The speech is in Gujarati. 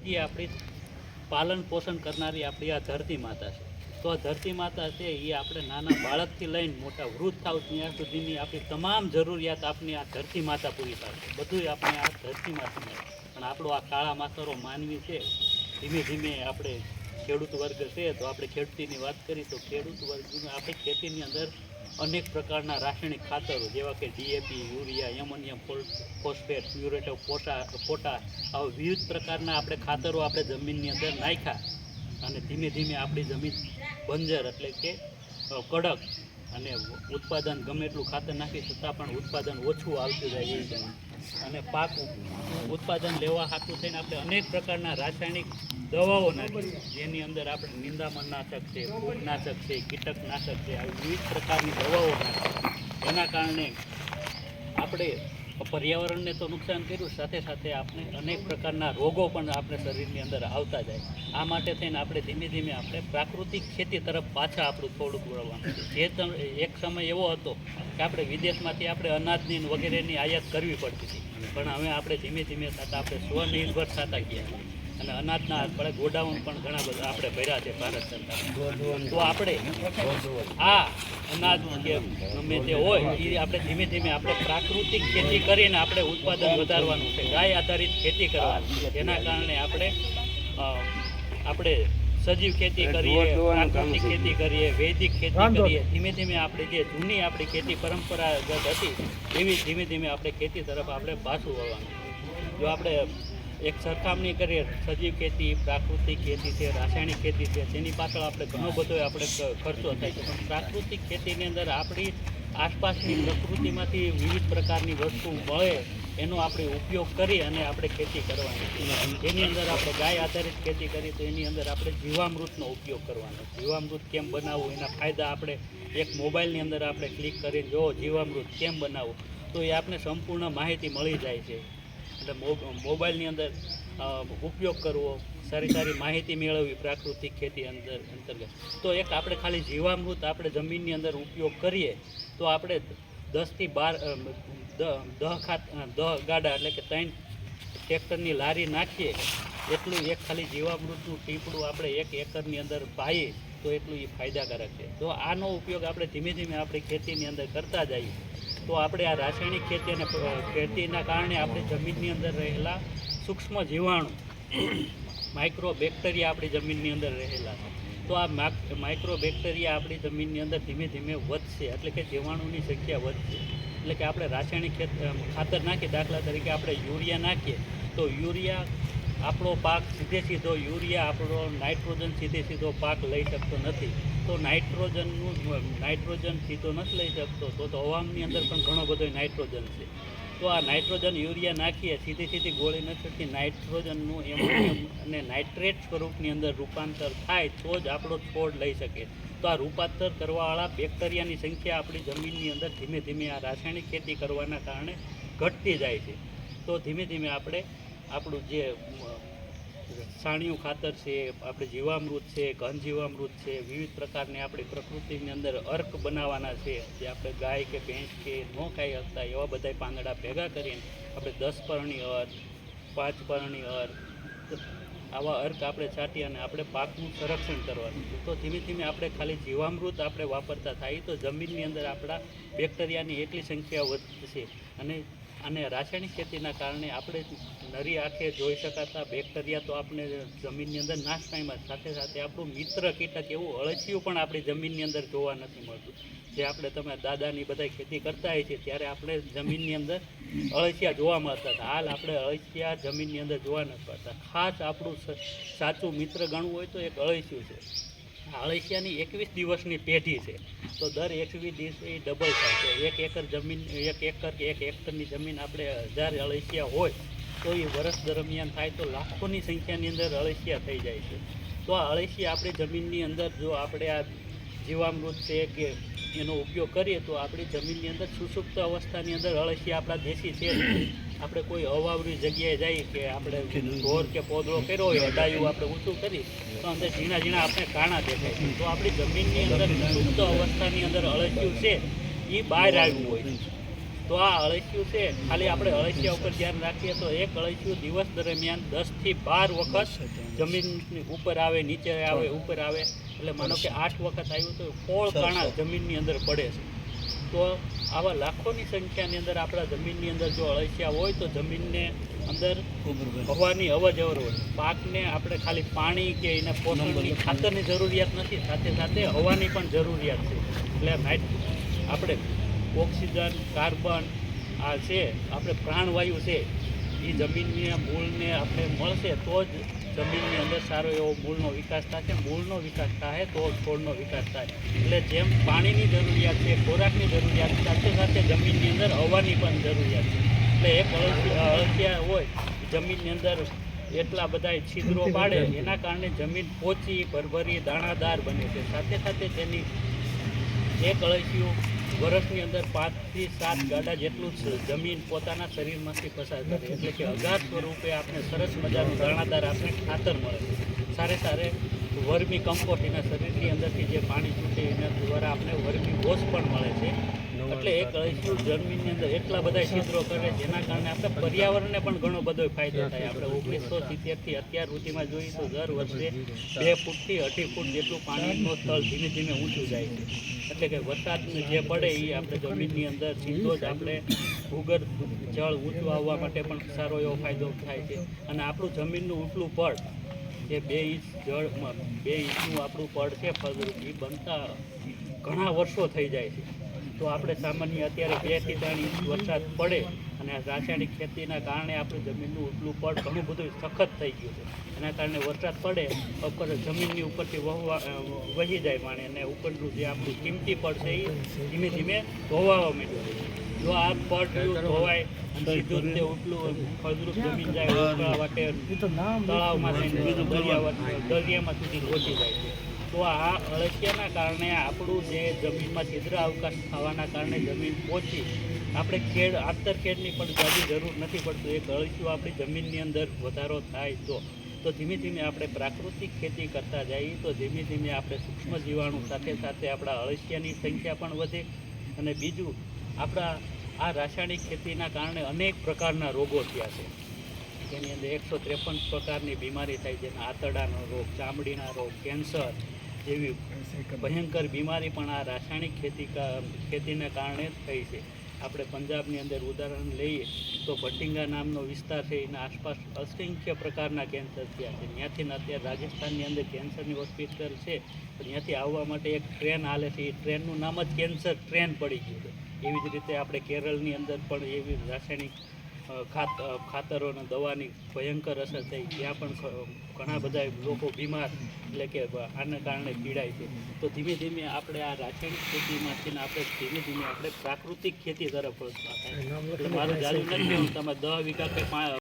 બીજી આપણી પાલન પોષણ કરનારી આપણી આ ધરતી માતા છે. તો આ ધરતી માતા છે એ આપણે નાના બાળકથી લઈને મોટા વૃદ્ધ થાવ ત્યાં સુધીની આપણી તમામ જરૂરિયાત આપણી આ ધરતી માતા પૂરી પાડશે બધું આપણે આ ધરતી માતા પણ આપણો આ કાળા માતરો માનવી છે, ધીમે ધીમે આપણે ખેડૂત વર્ગ છે, તો આપણે ખેડૂતીની વાત કરી, તો ખેડૂત વર્ગમાં આપણે ખેતીની અંદર અનેક પ્રકારના રાસાયણિક ખાતરો, જેવા કે DAP urea, ammonium phosphate muriate of POTA, potash, આવા વિવિધ પ્રકારના આપણે ખાતરો આપણે જમીનની અંદર નાખ્યા અને ધીમે ધીમે આપણી જમીન બંજર એટલે કે કડક અને ઉત્પાદન ગમે એટલું ખાતર નાખી છતાં પણ ઉત્પાદન ઓછું આવતું જાય એવી જમીન. અને પાક ઉત્પાદન લેવા હાથું થઈને આપણે અનેક પ્રકારના રાસાયણિક દવાઓ નાખી. જેની અંદર આપણે નિંદામણનાશક છે, ફૂગનાશક છે, કીટકનાશક છે, આવી વિવિધ પ્રકારની દવાઓ નાખી. એના કારણે આપણે પર્યાવરણને તો નુકસાન કર્યું, સાથે સાથે આપણે અનેક પ્રકારના રોગો પણ આપણે શરીરની અંદર આવતા જાય. આ માટે થઈને આપણે ધીમે ધીમે આપણે પ્રાકૃતિક ખેતી તરફ પાછા આપણું થોડુંક વળવાનું જે એક સમય એવો હતો કે આપણે વિદેશમાંથી આપણે અનાજની વગેરેની આયાત કરવી પડતી હતી. પણ હવે આપણે ધીમે ધીમે થતાં આપણે સ્વનિર્ભર થતા ગયા અને અનાજના આપણે ગોડાઉન પણ ઘણા બધા આપણે ભર્યા છે ભારત સરકાર. તો આપણે આ અનાજ કે ગમે તે હોય એ આપણે ધીમે ધીમે આપણે પ્રાકૃતિક ખેતી કરીને આપણે ઉત્પાદન વધારવાનું છે. ગાય આધારિત ખેતી કરવાની. છે જેના કારણે આપણે આપણે સજીવ ખેતી કરીએ પ્રાકૃતિક ખેતી કરીએ વૈદિક ખેતી કરીએ. ધીમે ધીમે આપણે જે જૂની આપણી ખેતી પરંપરાગત હતી એવી ધીમે ધીમે આપણે ખેતી તરફ આપણે પાછું વળવાનું જો આપણે એક સરખામણી કરીએ, સજીવ ખેતી, પ્રાકૃતિક ખેતી છે, રાસાયણિક ખેતી છે તેની પાછળ આપણે ઘણો બધો આપણે ખર્ચો થાય છે. પણ પ્રાકૃતિક ખેતીની અંદર આપણી આસપાસની પ્રકૃતિમાંથી વિવિધ પ્રકારની વસ્તુ મળે, એનો આપણે ઉપયોગ કરી અને આપણે ખેતી કરવાની જેની અંદર આપણે ગાય આધારિત ખેતી કરી, તો એની અંદર આપણે જીવામૃતનો ઉપયોગ કરવાનો જીવામૃત કેમ બનાવવું, એના ફાયદા આપણે એક મોબાઈલની અંદર આપણે ક્લિક કરીને, જો જીવામૃત કેમ બનાવવું, તો એ આપણે સંપૂર્ણ માહિતી મળી જાય છે. મોબાઈલની અંદર ઉપયોગ કરવો, સારી સારી માહિતી મેળવવી પ્રાકૃતિક ખેતી અંદર, અંતર્ગત. તો એક આપણે ખાલી જીવામૃત આપણે જમીનની અંદર ઉપયોગ કરીએ, તો આપણે દસથી બાર દહ ખાત દહ ગાડા એટલે કે ત્રણ ટ્રેક્ટરની લારી નાખીએ, એટલું એક ખાલી જીવામૃતનું ટીપડું આપણે એક એકરની અંદર પાઈએ, તો એટલું એ ફાયદાકારક છે. તો આનો ઉપયોગ આપણે ધીમે ધીમે આપણી ખેતીની અંદર કરતા જઈએ. તો આપણે આ રાસાયણિક ખેતી અને ખેતીના કારણે આપણે જમીનની અંદર રહેલા સૂક્ષ્મ જીવાણુ માઇક્રો બેક્ટેરિયા આપણી જમીનની અંદર રહેલા તો આ માઇક્રો બેક્ટેરિયા આપણી જમીનની અંદર ધીમે ધીમે વધશે. એટલે કે જીવાણુની સંખ્યા વધશે. એટલે કે આપણે રાસાયણિક ખેત ખાતર નાખીએ, દાખલા તરીકે આપણે યુરિયા નાખીએ, તો યુરિયા આપણો પાક સીધે સીધો યુરિયા, આપણો નાઇટ્રોજન સીધે સીધો પાક લઈ શકતો નથી. તો નાઇટ્રોજનનું નાઇટ્રોજન સીધો નથી લઈ શકતો, તો તો હવાની અંદર પણ ઘણો બધો નાઇટ્રોજન છે. તો આ નાઇટ્રોજન યુરિયા નાખીએ, સીધી સીધી ગોળી નથી થતી નાઇટ્રોજનનું એમોનિયમ અને નાઇટ્રેટ સ્વરૂપની અંદર રૂપાંતર થાય, તો જ આપણો છોડ લઈ શકે. તો આ રૂપાંતર કરવાવાળા બેક્ટેરિયાની સંખ્યા આપણી જમીનની અંદર ધીમે ધીમે આ રાસાયણિક ખેતી કરવાના કારણે ઘટતી જાય છે. તો ધીમે ધીમે આપણે આપણું જે સાણિયું ખાતર છે, આપણે જીવામૃત છે, ઘન જીવામૃત છે, વિવિધ પ્રકારની આપણી પ્રકૃતિની અંદર અર્ક બનાવવાના છે, જે આપણે ગાય કે ભેંસ કે ન ખાઈ શકતા એવા બધા પાંદડા ભેગા કરીને આપણે દસ પરણી અર્ક, પાંચ પરણી અર્ક, આવા અર્ક આપણે છાંટી અને આપણે પાકનું સંરક્ષણ કરવાનું તો ધીમે ધીમે આપણે ખાલી જીવામૃત આપણે વાપરતા થાય, તો જમીનની અંદર આપણા બેક્ટેરિયાની એટલી સંખ્યા વધશે. અને અને રાસાયણિક ખેતીના કારણે આપણે નરી આંખે જોઈ શકાતા બેક્ટેરિયા તો આપણે જમીનની અંદર નાશ પામ્યા. સાથે સાથે આપણું મિત્ર કીટક એવું અળસિયું પણ આપણી જમીનની અંદર જોવા નથી મળતું. જે આપણે તમે દાદાની બધા ખેતી કરતા હોય છે ત્યારે આપણે જમીનની અંદર અળસિયા જોવા મળતા હતા. હાલ આપણે અળસિયા જમીનની અંદર જોવા નથી મળતા. ખાસ આપણું સાચું મિત્ર ગણવું હોય તો એક અળસિયું છે. અળસિયાની એકવીસ દિવસની પેઢી છે. તો દર એકવીસ દિવસે એ ડબલ થાય છે. એક એકર જમીન, એક એકર કે એક એકરની જમીન આપણે હજાર અળસિયા હોય, તો એ વર્ષ દરમિયાન થાય તો લાખોની સંખ્યાની અંદર અળસિયા થઈ જાય છે. તો આ અળસિયા આપણી જમીનની અંદર જો આપણે આ જીવામૃત છે કે એનો ઉપયોગ કરીએ તો આપણી જમીનની અંદર સુસુપ્ત અવસ્થાની અંદર અળસી આપણા દેશી છે. આપણે કોઈ હવાવરી જગ્યાએ જઈએ કે આપણે ઢોર કે પોદળો કર્યો હોય અડાયું આપણે ઊંચું કરી તો અંદર ઝીણા ઝીણા આપણે કાણા દેખાય છે. તો આપણી જમીનની અંદર સુપ્ત અવસ્થાની અંદર અળસિયું છે એ બહાર આવ્યું હોય તો આ અળસિયું છે ખાલી આપણે અળસિયા ઉપર ધ્યાન રાખીએ તો એક અળસિયું દિવસ દરમિયાન દસથી બાર વખત જમીનની ઉપર આવે નીચે આવે ઉપર આવે. એટલે માનો કે આઠ વખત આવ્યું તો ફોળ કાણા જમીનની અંદર પડે છે. તો આવા લાખોની સંખ્યાની અંદર આપણા જમીનની અંદર જો અળસિયા હોય તો જમીનને અંદર હવાની અવર હોય. પાકને આપણે ખાલી પાણી કે એને પોષણની ખાતરની જરૂરિયાત નથી. સાથે સાથે હવાની પણ જરૂરિયાત છે. એટલે નાઇટ આપણે ઓક્સિજન કાર્બન આ છે આપણે પ્રાણવાયુ છે. એ જમીનને, મૂળને આપણે મળશે તો જ જમીનની અંદર સારો એવો મૂળનો વિકાસ થશે. મૂળનો વિકાસ થાય તો છોડનો વિકાસ થાય. એટલે જેમ પાણીની જરૂરિયાત છે, ખોરાકની જરૂરિયાત સાથે સાથે જમીનની અંદર હવાની પણ જરૂરિયાત છે. એટલે એક અળસિયા હોય, જમીનની અંદર એટલા બધા છિદ્રો પાડે, એના કારણે જમીન પોચી, ભરભરી, દાણાદાર બને છે. સાથે સાથે તેની એક અળસિયું વર્ષની અંદર પાંચથી સાત ગાડા જેટલું જ જમીન પોતાના શરીરમાંથી પસાર કરે. એટલે કે અગાર સ્વરૂપે આપણે સરસ મજાનું દાણાદાર આપણે ખાતર મળે. સારે સારે વર્મી કમ્પોસ્ટ એના શરીરની અંદરથી જે પાણી છૂટે એના દ્વારા આપણે વર્મી વોશ પણ મળે છે. એટલે એક અળસિયું જમીનની અંદર એટલા બધા છિદ્રો કરે જેના કારણે આપણે પર્યાવરણને પણ ઘણો બધો ફાયદો થાય. આપણે ઓગણીસો સિત્તેરથી અત્યાર સુધીમાં જોઈએ તો દર વર્ષે બે ફૂટથી અઢી ફૂટ જેટલું પાણીનું સ્તર ધીમે ધીમે ઊંચું જાય છે. એટલે કે વરસાદ જે પડે એ આપણે જમીનની અંદર સીધો જ આપણે ભૂગર્ભ જળ ઊંચું આવવા માટે પણ સારો એવો ફાયદો થાય છે. અને આપણું જમીનનું ઉપલું પડ જે બે ઇંચ જળ બે ઇંચનું આપણું પડ છે ફળદ્રુપ એ બનતા ઘણા વર્ષો થઈ જાય છે. તો આપણે સામાન્ય અત્યારે બેથી ત્રણ ઇંચ વરસાદ પડે અને રાસાયણિક ખેતીના કારણે આપણી જમીનનું ઉપલું પડ ઘણું બધું સખત થઈ ગયું છે. એના કારણે વરસાદ પડે ઉપર જમીનની ઉપરથી વહવા વહી જાય પાણી અને ઉપરનું જે આપણું કિંમતી પડ છે એ ધીમે ધીમે ધોવાવા માંડ્યું છે. જો આ પડ ધોવાય સીધું તે ઉપલું ફળદ્રુપ જમીન જાય તળાવમાં દરિયામાં સુધી પહોંચી જાય છે. તો આ અળસિયાના કારણે આપણું જે જમીનમાં છિદ્ર અવકાશ થવાના કારણે જમીન પહોંચી આપણે ખેડ આંતર ખેડની પણ જાજી જરૂર નથી પડતું. એક અળસિયું આપણી જમીનની અંદર વધારો થાય તો તો ધીમે ધીમે આપણે પ્રાકૃતિક ખેતી કરતા જઈએ તો ધીમે ધીમે આપણે સૂક્ષ્મ જીવાણુ સાથે સાથે આપણા અળસિયાની સંખ્યા પણ વધે અને બીજું, આપણા આ રાસાયણિક ખેતીના કારણે અનેક પ્રકારના રોગો થયા છે. તેની અંદર એકસો ત્રેપન પ્રકારની બીમારી થાય છે. આંતરડાનો રોગ, ચામડીના રોગ, કેન્સર જેવી ભયંકર બીમારી પણ આ રાસાયણિક ખેતી ખેતીને કારણે જ થઈ છે. આપણે પંજાબની અંદર ઉદાહરણ લઈએ તો ભટિંગા નામનો વિસ્તાર છે. એના આસપાસ અસંખ્ય પ્રકારના કેન્સર થયા છે. ત્યાંથી અત્યારે રાજસ્થાનની અંદર કેન્સરની હોસ્પિટલ છે. તો ત્યાંથી આવવા માટે એક ટ્રેન હાલે છે. એ ટ્રેનનું નામ જ કેન્સર ટ્રેન પડી ગયું છે. એવી જ રીતે આપણે કેરળની અંદર પણ એવી રાસાયણિક ખાતરો અને દવાની ભયંકર અસર થઈ. ત્યાં પણ ઘણા બધા લોકો બીમાર એટલે કે આના કારણે પીડાય છે. તો ધીમે ધીમે આપણે આ રાસાયણિક ખેતીમાંથી આપણે ધીમે ધીમે આપણે પ્રાકૃતિક ખેતી તરફ મારું જાજુ નથી કહેવું તમે દસ વીઘા કે